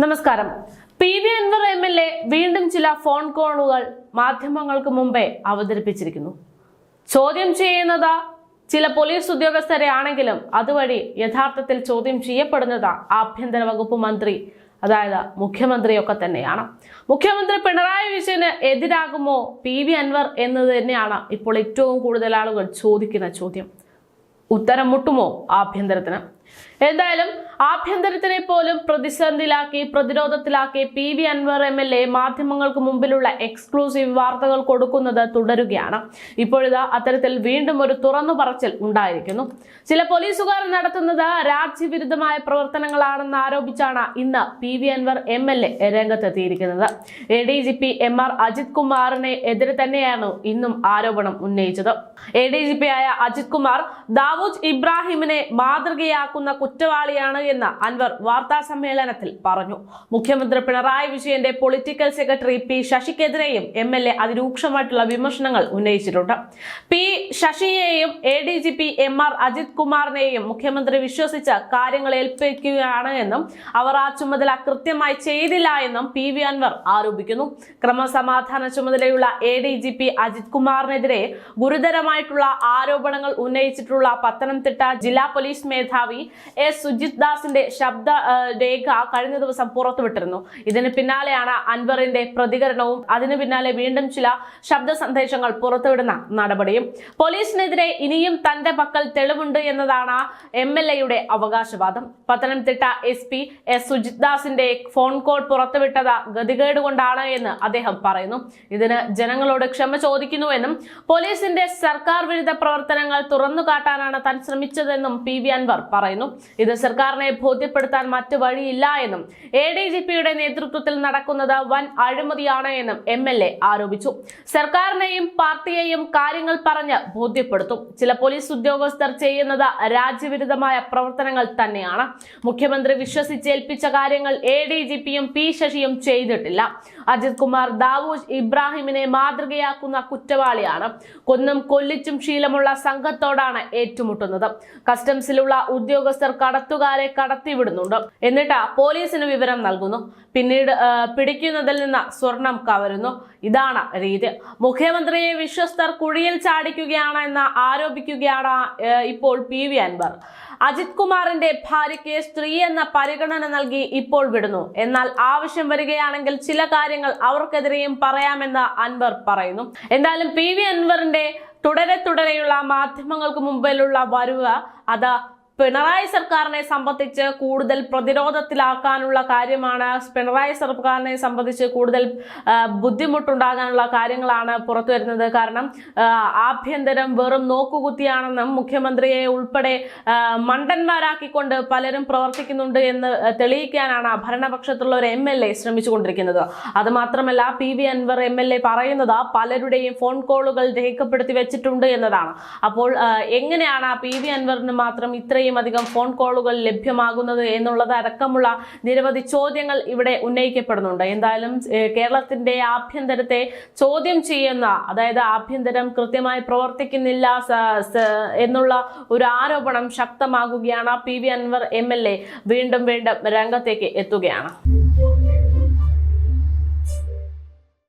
നമസ്കാരം. P V Anvar M L A വീണ്ടും ചില ഫോൺ കോളുകൾ മാധ്യമങ്ങൾക്ക് മുമ്പേ അവതരിപ്പിച്ചിരിക്കുന്നു. ചോദ്യം ചെയ്യുന്നത് ചില പോലീസ് ഉദ്യോഗസ്ഥരെ ആണെങ്കിലും അതുവഴി യഥാർത്ഥത്തിൽ ചോദ്യം ചെയ്യപ്പെടുന്നത് ആഭ്യന്തര വകുപ്പ് മന്ത്രി അതായത് മുഖ്യമന്ത്രിയൊക്കെ തന്നെയാണ്. മുഖ്യമന്ത്രി പിണറായി വിജയന് എതിരാകുമോ പി വി അൻവർ എന്നത് തന്നെയാണ് ഇപ്പോൾ ഏറ്റവും കൂടുതൽ ആളുകൾ ചോദിക്കുന്ന ചോദ്യം. ഉത്തരം മുട്ടുമോ ആഭ്യന്തരത്തിന്? എന്തായാലും ആഭ്യന്തരത്തിനെ പോലും പ്രതിസന്ധിയിലാക്കി പ്രതിരോധത്തിലാക്കി P V Anvar M L A മാധ്യമങ്ങൾക്ക് മുമ്പിലുള്ള എക്സ്ക്ലൂസീവ് വാർത്തകൾ കൊടുക്കുന്നത് തുടരുകയാണ്. ഇപ്പോഴിതാ അത്തരത്തിൽ വീണ്ടും ഒരു തുറന്നു പറച്ചിൽ ഉണ്ടായിരിക്കുന്നു. ചില പോലീസുകാർ നടത്തുന്നത് രാജ്യവിരുദ്ധമായ പ്രവർത്തനങ്ങളാണെന്ന് ആരോപിച്ചാണ് ഇന്ന് P V Anvar M L A രംഗത്തെത്തിയിരിക്കുന്നത്. A D G P M R Ajith കുമാറിനെ എതിരെ തന്നെയാണ് ഇന്നും ആരോപണം ഉന്നയിച്ചത്. എ ഡി ജി പി ആയ അജിത് കുമാർ ദാവൂദ് ഇബ്രാഹിമിനെ മാതൃകയാക്കുന്ന കുറ്റവാളിയാണ് എന്ന് അൻവർ വാർത്താ സമ്മേളനത്തിൽ പറഞ്ഞു. മുഖ്യമന്ത്രി പിണറായി വിജയന്റെ പൊളിറ്റിക്കൽ സെക്രട്ടറി പി ശശിക്കെതിരെയും എം എൽ എ അതിരൂക്ഷമായിട്ടുള്ള വിമർശനങ്ങൾ ഉന്നയിച്ചിട്ടുണ്ട്. P ശശിയെയും A D G P M R Ajith കുമാറിനെയും മുഖ്യമന്ത്രി വിശ്വസിച്ച കാര്യങ്ങൾ ഏൽപ്പിക്കുകയാണ് എന്നും അവർ ആ ചുമതല കൃത്യമായി ചെയ്തില്ല എന്നും പി വി അൻവർ ആരോപിക്കുന്നു. ക്രമസമാധാന ചുമതലയുള്ള A D G P Ajith കുമാറിനെതിരെ ഗുരുതരമായിട്ടുള്ള ആരോപണങ്ങൾ ഉന്നയിച്ചിട്ടുള്ള പത്തനംതിട്ട ജില്ലാ പോലീസ് മേധാവി എസ് സുജിത് ദാസിന്റെ ശബ്ദ രേഖ കഴിഞ്ഞ ദിവസം പുറത്തുവിട്ടിരുന്നു. ഇതിന് പിന്നാലെയാണ് അൻവറിന്റെ പ്രതികരണവും. അതിനു പിന്നാലെ വീണ്ടും ചില ശബ്ദ സന്ദേശങ്ങൾ പുറത്തുവിടുന്ന നടപടിയും. പോലീസിനെതിരെ ഇനിയും തന്റെ പക്കൽ തെളിവുണ്ട് എന്നതാണ് എം എൽ എയുടെ അവകാശവാദം. Pathanamthitta S P S Sujith ദാസിന്റെ phone call പുറത്തുവിട്ടത് ഗതികേട് കൊണ്ടാണ് എന്ന് അദ്ദേഹം പറയുന്നു. ഇതിന് ജനങ്ങളോട് ക്ഷമ ചോദിക്കുന്നുവെന്നും പോലീസിന്റെ സർക്കാർ വിരുദ്ധ പ്രവർത്തനങ്ങൾ തുറന്നു കാട്ടാനാണ് താൻ ശ്രമിച്ചതെന്നും പി വി അൻവർ പറയുന്നു. ഇത് സർക്കാരിനെ ബോധ്യപ്പെടുത്താൻ മറ്റു വഴിയില്ല എന്നും എ ഡി ജി പിയുടെ നേതൃത്വത്തിൽ നടക്കുന്നത് വൻ അഴിമതിയാണ് എന്നും എം എൽ എ ആരോപിച്ചു. സർക്കാരിനെയും പാർട്ടിയെയും കാര്യങ്ങൾ പറഞ്ഞ് ബോധ്യപ്പെടുത്തും. ചില പോലീസ് ഉദ്യോഗസ്ഥർ ചെയ്യുന്നത് രാജ്യവിരുദ്ധമായ പ്രവർത്തനങ്ങൾ തന്നെയാണ്. മുഖ്യമന്ത്രി വിശ്വസിച്ചേൽപ്പിച്ച കാര്യങ്ങൾ എ ഡി ജി പിയും പി ശശിയും ചെയ്തിട്ടില്ല. അജിത് കുമാർ ദാവൂദ് ഇബ്രാഹിമിനെ മാതൃകയാക്കുന്ന കുറ്റവാളിയാണ്. കൊന്നും കൊല്ലിച്ചും ശീലമുള്ള സംഘത്തോടാണ് ഏറ്റുമുട്ടുന്നത്. കസ്റ്റംസിലുള്ള ഉദ്യോഗസ്ഥർ കടത്തുകാരെ കടത്തിവിടുന്നുണ്ട്. എന്നിട്ട് പോലീസിന് വിവരം നൽകുന്നു. പിന്നീട് പിടിക്കുന്നതിൽ നിന്ന് സ്വർണം കവരുന്നു. ഇതാണ് രീതി. മുഖ്യമന്ത്രിയെ വിശ്വസ്തർ കുഴിയിൽ ചാടിക്കുകയാണ് എന്ന് ആരോപിക്കുകയാണ് ഇപ്പോൾ പി വി അൻവർ. അജിത് കുമാറിന്റെ ഭാര്യയ്ക്ക് സ്ത്രീ എന്ന പരിഗണന നൽകി ഇപ്പോൾ വിടുന്നു. എന്നാൽ ആവശ്യം വരികയാണെങ്കിൽ ചില കാര്യങ്ങൾ അവർക്കെതിരെയും പറയാമെന്ന് അൻവർ പറയുന്നു. എന്തായാലും പി വി അൻവറിന്റെ തുടരെ തുടരെയുള്ള മാധ്യമങ്ങൾക്ക് മുമ്പിലുള്ള വരവ് അത് പിണറായി സർക്കാരിനെ സംബന്ധിച്ച് കൂടുതൽ പ്രതിരോധത്തിലാക്കാനുള്ള കാര്യമാണ് പിണറായി സർക്കാരിനെ സംബന്ധിച്ച് കൂടുതൽ ബുദ്ധിമുട്ടുണ്ടാകാനുള്ള കാര്യങ്ങളാണ് പുറത്തു വരുന്നത്. കാരണം ആഭ്യന്തരം വെറും നോക്കുകുത്തിയാണെന്നും മുഖ്യമന്ത്രിയെ ഉൾപ്പെടെ മണ്ടന്മാരാക്കിക്കൊണ്ട് പലരും പ്രവർത്തിക്കുന്നുണ്ട് എന്ന് തെളിയിക്കാനാണ് ഭരണപക്ഷത്തുള്ള ഒരു എം എൽ എ ശ്രമിച്ചുകൊണ്ടിരിക്കുന്നത്. അതുമാത്രമല്ല P V Anvar M L A പറയുന്നത് പലരുടെയും ഫോൺ കോളുകൾ രേഖപ്പെടുത്തി വെച്ചിട്ടുണ്ട് എന്നതാണ്. അപ്പോൾ എങ്ങനെയാണ് പി വി അൻവറിന് മാത്രം ഇത്രയും അധികം ഫോൺ കോളുകൾ ലഭ്യമാകുന്നത് എന്നുള്ളത് അടക്കമുള്ള നിരവധി ചോദ്യങ്ങൾ ഇവിടെ ഉന്നയിക്കപ്പെടുന്നുണ്ട്. എന്തായാലും കേരളത്തിന്റെ ആഭ്യന്തരത്തെ ചോദ്യം ചെയ്യുന്ന അതായത് ആഭ്യന്തരം കൃത്യമായി പ്രവർത്തിക്കുന്നില്ല എന്നുള്ള ഒരു ആരോപണം ശക്തമാകുകയാണ്. പി വി അൻവർ എ വീണ്ടും വീണ്ടും രംഗത്തേക്ക് എത്തുകയാണ്.